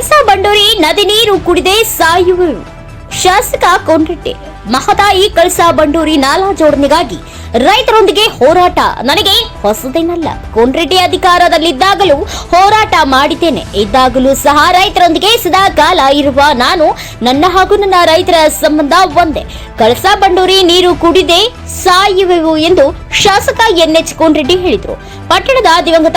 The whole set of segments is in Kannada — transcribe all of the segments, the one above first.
ಕಳಸಾ ಬಂಡೂರಿ ನದಿ ನೀರು ಕುಡಿದೆ ಸಾಯುವರು. ಶಾಸಕ ಕೊಂಡ್ರೆಡ್ಡಿ ಮಹದಾಯಿ ಕಳಸಾ ಬಂಡೂರಿ ನಾಲಾ ಜೋಡಣೆಗಾಗಿ ರೈತರೊಂದಿಗೆ ಹೋರಾಟ. ನನಗೆ ಹೊಸದೇನಲ್ಲ ಕೊಂಡ್ರೆಡ್ಡಿ ಅಧಿಕಾರದಲ್ಲಿದ್ದಾಗಲೂ ಹೋರಾಟ ಮಾಡಿದ್ದೇನೆ. ಇದ್ದಾಗಲೂ ಸಹ ರೈತರೊಂದಿಗೆ ಸದಾ ಕಾಲ ಇರುವ ನಾನು ನನ್ನ ಹಾಗೂ ನನ್ನ ರೈತರ ಸಂಬಂಧ ಒಂದೇ. ಕಳಸಾ ಬಂಡೂರಿ ನೀರು ಕುಡಿದೆ ಸಾಯುವೆವು ಎಂದು ಶಾಸಕ ಎನ್ಎಚ್ ಕೊಂಡ್ರೆಡ್ಡಿ ಹೇಳಿದರು. ಪಟ್ಟಣದ ದಿವಂಗತ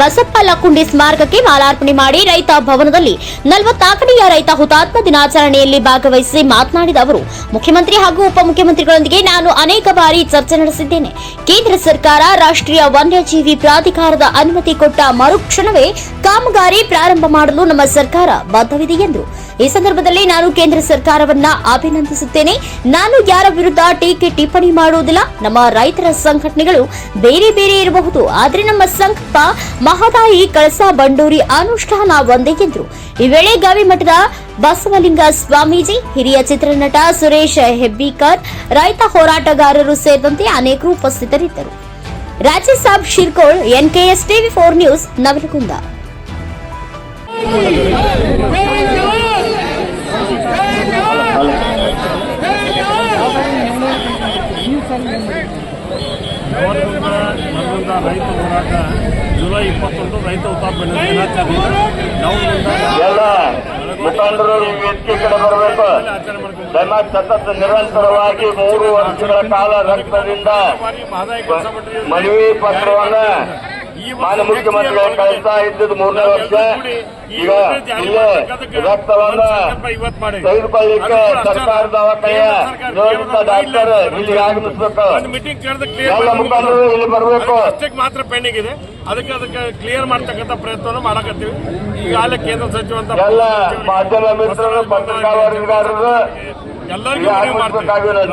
ಬಸಪ್ಪ ಲಕ್ಕುಂಡಿ ಸ್ಮಾರಕಕ್ಕೆ ಮಾಲಾರ್ಪಣೆ ಮಾಡಿ ರೈತ ಭವನದಲ್ಲಿ ನಲವತ್ನಾಲ್ಕನೆಯ ರೈತ ಹುತಾತ್ಮ ದಿನಾಚರಣೆಯಲ್ಲಿ ಭಾಗವಹಿಸಿ ಮಾತನಾಡಿದ ಅವರು, ಮುಖ್ಯಮಂತ್ರಿ ಹಾಗೂ ಉಪಮುಖ್ಯಮಂತ್ರಿಗಳೊಂದಿಗೆ ನಾನು ಅನೇಕ ಬಾರಿ ಚರ್ಚೆ ನಡೆಸಿದ್ದೇನೆ. ಕೇಂದ್ರ ಸರ್ಕಾರ ರಾಷ್ಟ್ರೀಯ ವನ್ಯಜೀವಿ ಪ್ರಾಧಿಕಾರದ ಅನುಮತಿ ಕೊಟ್ಟ ಮರುಕ್ಷಣವೇ ಕಾಮಗಾರಿ ಪ್ರಾರಂಭ ಮಾಡಲು ನಮ್ಮ ಸರ್ಕಾರ ಬದ್ಧವಿದೆ ಎಂದರು ಈ ಸಂದರ್ಭದಲ್ಲಿ ನಾನು ಕೇಂದ್ರ ಸರ್ಕಾರವನ್ನ ಅಭಿನಂದಿಸುತ್ತೇನೆ. ನಾನು ಯಾರ ವಿರುದ್ಧ ಟೀಕೆ ಟಿಪ್ಪಣಿ ಮಾಡುವುದಿಲ್ಲ. ನಮ್ಮ ರೈತರ ಸಂಘಟನೆಗಳು ಬೇರೆ ಬೇರೆ ಇರಬಹುದು. ಆದರೆ ನಮ್ಮ ಸಂಕಲ್ಪ ಮಹದಾಯಿ ಕಳಸಾ ಬಂಡೂರಿ ಅನುಷ್ಠಾನ ಒಂದೇ ಎಂದರು. ಈ ವೇಳೆ ಗವಿಮಠದ ಬಸವಲಿಂಗ ಸ್ವಾಮೀಜಿ, ಹಿರಿಯ ಚಿತ್ರನಟ ಸುರೇಶ್ ಹೆಬ್ಬಿಕರ್, ರೈತ ಹೋರಾಟಗಾರರು ಸೇರಿದಂತೆ ಅನೇಕರು ಉಪಸ್ಥಿತರಿದ್ದರು. Rajesh Saab Shirkol NKS TV four news, Navalgund. ರೈತ ಹೋರಾಟ ಜುಲೈ ಇಪ್ಪತ್ತೊಂದು ರೈತ ಹುತಾತ್ಮ ದಿನಾಚರಣೆ ನವರಿಂದ ಎಲ್ಲ ಮುಖಂಡರು ಈ ವೇದಿಕೆ ಕಡೆ ಬರಬೇಕು ಆಚರಣೆ ಸತತ ನಿರಂತರವಾಗಿ ಮೂರು ವರ್ಷಗಳ ಕಾಲ ರಕ್ತದಿಂದ ಮನವಿ ಪತ್ರವನ್ನ ಮಾನ್ಯ ಮುಖ್ಯಮಂತ್ರಿಗಳು ಕಳಿಸ್ತಾ ಇದ್ದಿದ್ದು ಮೂರನೇ ವರ್ಷ. ಈಗ ಇಲ್ಲೇ ರಕ್ತವನ್ನ ತೆಗೆದುಕೊಳ್ಳಿಕ್ಕೆ ಸರ್ಕಾರದ ಕೈಯ ನಿಯೋಜಿತ ಡಾಕ್ಟರ್ ಇಲ್ಲಿಗೆ ಆಗಮಿಸಬೇಕು. ಎಲ್ಲ ಮುಖಂಡರು ಇಲ್ಲಿ ಬರಬೇಕು. ಅಷ್ಟಕ್ಕೆ ಮಾತ್ರ ಪೆಂಡಿಂಗ್ ಇದೆ. ಅದಕ್ಕೆ ಅದಕ್ಕೆ ಕ್ಲಿಯರ್ ಮಾಡ್ತಕ್ಕಂಥ ಪ್ರಯತ್ನವನ್ನು ಮಾಡಕತ್ತೀವಿ. ಈಗಾಗಲೇ ಕೇಂದ್ರ ಸಚಿವ ಎಲ್ಲ ಮಾಧ್ಯಮ ಮಿತ್ರರು ಪತ್ರಿಕಾ ವರದಿಗಾರರು ಎಲ್ಲರಿಗೂ.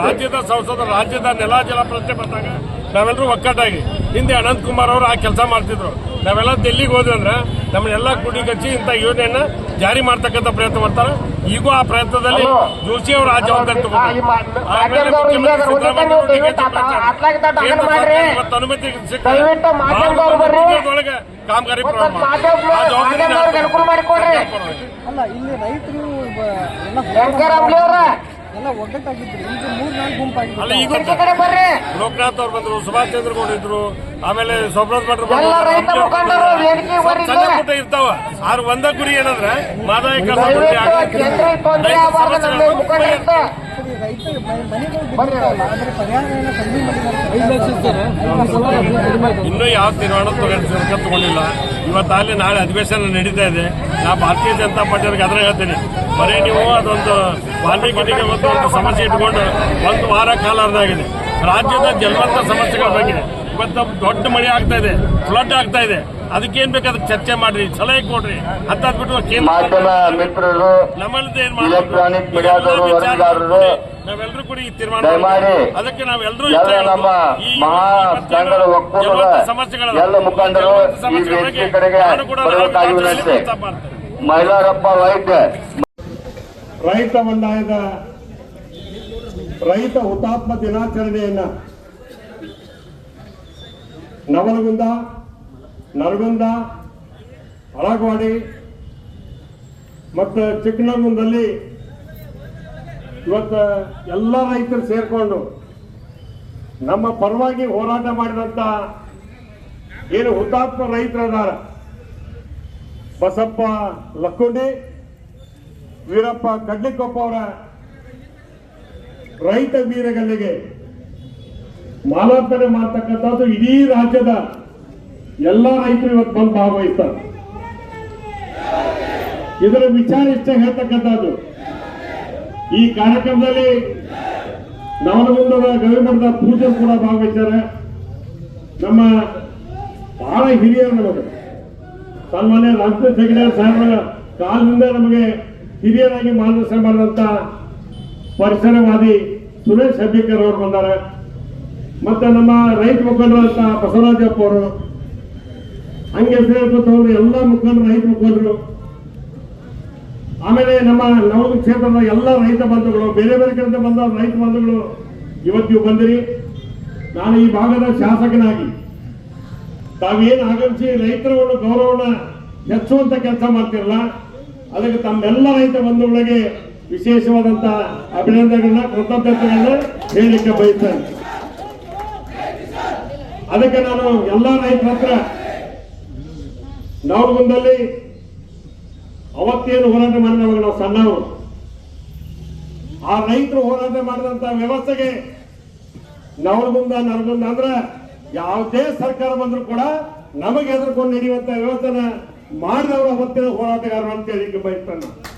ರಾಜ್ಯದ ಸಂಸದ ರಾಜ್ಯದ ನೆಲ ಜಲ ಪ್ರಶ್ನೆ ಬಂದಾಗ ನಾವೆಲ್ಲರೂ ಒಕ್ಕಟ್ಟಾಗಿ ಹಿಂದೆ ಅನಂತ್ ಕುಮಾರ್ ಅವರು ಆ ಕೆಲಸ ಮಾಡ್ತಿದ್ರು. ನಾವೆಲ್ಲ ದೆಲ್ಲಿಗೆ ಹೋದ್ವಿ ಅಂದ್ರೆ ನಮ್ಮನ್ನೆಲ್ಲ ಕುಡಿಗಚ್ಚಿ ಇಂಥ ಯೋಜನೆಯನ್ನ ಜಾರಿ ಮಾಡ್ತಕ್ಕಂಥ ಪ್ರಯತ್ನ ಮಾಡ್ತಾರೆ. ಈಗೂ ಆ ಪ್ರಯತ್ನದಲ್ಲಿ ಜೋಶಿ ಅವರು ಆ ಜವಾಬ್ದಾರಿ ಇವತ್ತು ಅನುಮತಿ ಸಿಕ್ಕ ದಯವಿಟ್ಟು ಮಾಧ್ಯಮದವ್ರು ಬರ್ರಿ. ಒಳಗೆ ಕಾಮಗಾರಿ ಜವಾಬ್ದಾರಿ ಎಲ್ಲ ಒಗ್ಗಟ್ಟಾಗಿದ್ರು. ಈಗ ಮೂರ್ ನಾಲ್ಕು ಗುಂಪಾಗಿದ್ರು ಅಲ್ಲ ಈಗ ಕಡೆ ಬರ್ರಿ. ಲೋಕನಾಥ್ ಅವ್ರು ಬಂದ್ರು ಸುಭಾಷ್ ಚಂದ್ರ ಗೌಡ ಇದ್ರು ಆಮೇಲೆ ಸೊಬ್ರತ್ ಭಟ್ರು ಬಂದ್ರು, ಎಲ್ಲ ರೈತ ರಾಮದೇವ್ ಮುಖಂಡರು ಬಂದ್ರು. ವೇದಿಕೆಗೆ ಬರ್ರಿ ಸಣ್ಣ ಇರ್ತಾವ. ಆರ್ ಒಂದ ಗುರಿ ಏನಂದ್ರೆ ಮಾದಾಯ ಕೆಲಸ ಇನ್ನೂ ಯಾವ ತೀರ್ಮಾನ ತಗೊಂಡು ತಗೊಂಡಿಲ್ಲ. ಇವತ್ತು ಅಲ್ಲಿ ನಾಳೆ ಅಧಿವೇಶನ ನಡೀತಾ ಇದೆ. ನಾ ಭಾರತೀಯ ಜನತಾ ಪಾರ್ಟಿಯವ್ರಿಗೆ ಅದ್ರ ಹೇಳ್ತೀನಿ. ಬರೀ ನೀವು ಅದೊಂದು ವಾಲ್ಮೀಕಿ ಒಂದು ಒಂದು ಸಮಸ್ಯೆ ಇಟ್ಕೊಂಡು ಒಂದು ವಾರ ಕಾಲ ಅರ್ಧಾಗಿದೆ. ರಾಜ್ಯದ ಜಲವಂತ ಸಮಸ್ಯೆಗಳ ಬಗ್ಗೆ ಇವತ್ತು ದೊಡ್ಡ ಮಳೆ ಆಗ್ತಾ ಇದೆ. ಫ್ಲಡ್ ಆಗ್ತಾ ಇದೆ. ಅದಕ್ಕೇನ್ ಬೇಕಾದ್ರೆ ಚರ್ಚೆ ಮಾಡ್ರಿ. ಸಲಹೆ ಕೊಡ್ರಿ. ಹತ್ತಾದ್ಬಿಟ್ಟು ಕೇಂದ್ರ ನಮ್ಮಲ್ಲಿ ಏನ್ ಮಾಡ್ತಾರೆ ನಾವೆಲ್ಲರೂ ಕೂಡ ಈ ತೀರ್ಮಾನ. ಅದಕ್ಕೆ ನಾವೆಲ್ಲರೂ ಎಲ್ಲ ನಮ್ಮ ಮಹಾ ಸಂಘದ ಒಕ್ಕೂಟದ ಎಲ್ಲ ಮುಖಂಡರು ಈ ವೇದಿಕೆ ಕಡೆಗೆ ಬರಬೇಕಾಗಿ ವಿನಂತಿ ಮೈಲಾರಪ್ಪ ವೈದ್ಯ. ರೈತ ಬಂಡಾಯದ ರೈತ ಹುತಾತ್ಮ ದಿನಾಚರಣೆಯನ್ನ ನವಲಗುಂದ ನರಗುಂದ ಅಳಗವಾಡಿ ಮತ್ತು ಚಿಕ್ಕನಗುಂದಲ್ಲಿ ಇವತ್ತು ಎಲ್ಲ ರೈತರು ಸೇರ್ಕೊಂಡು ನಮ್ಮ ಪರವಾಗಿ ಹೋರಾಟ ಮಾಡಿದಂತ ಏನು ಹುತಾತ್ಮ ರೈತರದಾರ ಬಸಪ್ಪ ಲಕ್ಕುಂಡಿ, ವೀರಪ್ಪ ಕಡ್ಲಿಕೊಪ್ಪ ಅವರ ರೈತ ವೀರಗಳಿಗೆ ಮಾಲಾರ್ಪಣೆ ಮಾಡ್ತಕ್ಕಂಥದ್ದು ಇಡೀ ರಾಜ್ಯದ ಎಲ್ಲ ರೈತರು ಇವತ್ತು ಬಂದು ಭಾಗವಹಿಸ್ತಾರೆ. ಇದರ ವಿಚಾರ ಇಷ್ಟ ಹೇಳ್ತಕ್ಕಂಥದ್ದು. ಈ ಕಾರ್ಯಕ್ರಮದಲ್ಲಿ ನವಲಗುಂದದ ಗವಿಮಠದ ಪೂಜೆ ಕೂಡ ಭಾಗವಹಿಸ್ತಾರೆ ನಮ್ಮ ಬಹಳ ಹಿರಿಯರು ನಮಗೆ. ಸನ್ಮಾನ್ಯ ರಾಮಕೃಷ್ಣ ಹೆಗಡೆ ಸಾಹೇಬರ, ಕಾಲದಿಂದ ನಮಗೆ ಹಿರಿಯರಾಗಿ ಮಾರ್ಗದರ್ಶನ ಮಾಡಿದಂತ ಪರಿಸರವಾದಿ ಸುರೇಶ್ ಹೆಬ್ಬಿಕರ್ ಅವರು ಬಂದಾರೆ. ಮತ್ತೆ ನಮ್ಮ ರೈತ ಮುಖಂಡರಂತ ಬಸವರಾಜಪ್ಪ ಅವರು, ಹಂಗೆ ಹೆಸರು ಎಲ್ಲ ಮುಖಂಡರು, ರೈತ ಮುಖಂಡರು. ಆಮೇಲೆ ನಮ್ಮ ನವದು ಕ್ಷೇತ್ರದ ಎಲ್ಲ ರೈತ ಬಂಧುಗಳು, ಬೇರೆ ಬೇರೆ ಕಡೆಯಿಂದ ಬಂದ ರೈತ ಬಂಧುಗಳು, ಇವತ್ತು ಬಂದಿರಿ. ನಾನು ಈ ಭಾಗದ ಶಾಸಕನಾಗಿ. ತಾವೇನು ಆಗಮಿಸಿ ರೈತರ ಒಂದು ಗೌರವನ ಹೆಚ್ಚುವಂತ ಕೆಲಸ ಮಾಡ್ತಿರಲ್ಲ, ಅದಕ್ಕೆ ತಮ್ಮೆಲ್ಲ ರೈತ ಬಂಧುಗಳಿಗೆ ವಿಶೇಷವಾದಂತ ಅಭಿನಂದನೆಗಳನ್ನ, ಕೃತಜ್ಞತೆಗಳನ್ನ ಹೇಳಲಿಕ್ಕೆ ಬಯಸ್ತಾರೆ ಅದಕ್ಕೆ ನಾನು ಎಲ್ಲ ರೈತರ ಹತ್ರ ನವಲಗುಂದಲ್ಲಿ ಅವತ್ತೇನು ಹೋರಾಟ ಮಾಡಿದವಾಗ ನಾವು ಸಣ್ಣವರು. ಆ ರೈತರು ಹೋರಾಟ ಮಾಡಿದಂತ ವ್ಯವಸ್ಥೆಗೆ ನವಲಗುಂದ, ನರಗುಂದ ಅಂದ್ರೆ ಯಾವುದೇ ಸರ್ಕಾರ ಬಂದರೂ ಕೂಡ ನಮಗೆ ಹೆದರ್ಕೊಂಡು ನಡೆಯುವಂತ ವ್ಯವಸ್ಥೆನ ಮಾಡಿದವರು ಅವತ್ತಿನ ಹೋರಾಟಗಾರರು ಅಂತ ಹೇಳಿ ಬಯಸ್ತಾನೆ.